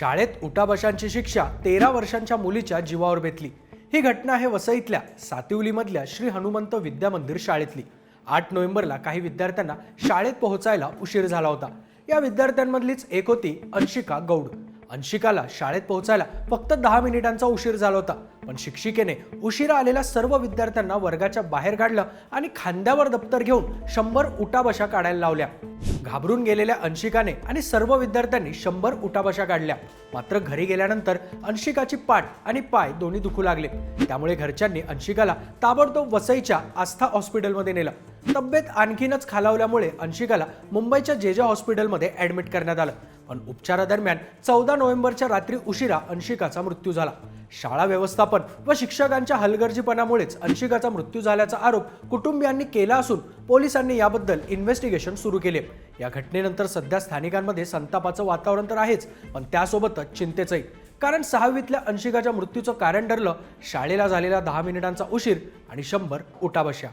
शाळेत उठाबशांची शिक्षा तेरा वर्षांच्या मुलीच्या जीवावर बेतली. ही घटना आहे वसईतल्या सातिवलीमधल्या श्री हनुमंत विद्या मंदिर शाळेतली. आठ नोव्हेंबरला काही विद्यार्थ्यांना शाळेत पोहोचायला उशीर झाला होता. या विद्यार्थ्यांमधलीच एक होती अंशिका गौड. अंशिकाला शाळेत पोहोचायला फक्त दहा मिनिटांचा उशीर झाला होता पण शिक्षिकेने उशिरा आलेल्या सर्व विद्यार्थ्यांना वर्गाच्या बाहेर काढलं आणि खांद्यावर दप्तर घेऊन शंभर उटाबशा काढायला लावल्या. घाबरून गेलेल्या अंशिकाने आणि सर्व विद्यार्थ्यांनी शंभर उठाबशा काढल्या. मात्र घरी गेल्यानंतर अंशिकाची पाठ आणि पाय दोन्ही दुखू लागले. त्यामुळे घरच्यांनी अंशिकाला ताबडतोब वसईच्या आस्था हॉस्पिटलमध्ये नेलं. तब्येत आणखीनच खालावल्यामुळे अंशिकाला मुंबईच्या जेजा हॉस्पिटलमध्ये ऍडमिट करण्यात आलं. पण उपचारादरम्यान चौदा नोव्हेंबरच्या रात्री उशिरा अंशिकाचा मृत्यू झाला. शाळा व्यवस्थापन व शिक्षकांच्या हलगर्जीपणामुळेच अंशिकाचा मृत्यू झाल्याचा आरोप कुटुंबियांनी केला असून पोलिसांनी याबद्दल इन्व्हेस्टिगेशन सुरू केले. या घटनेनंतर सध्या स्थानिकांमध्ये संतापाचं वातावरण तर आहेच पण त्यासोबतच चिंतेचंही. कारण सहावीतल्या अंशिकाच्या मृत्यूचं कारण ठरलं शाळेला झालेला दहा मिनिटांचा उशीर आणि शंभर उठाबशा.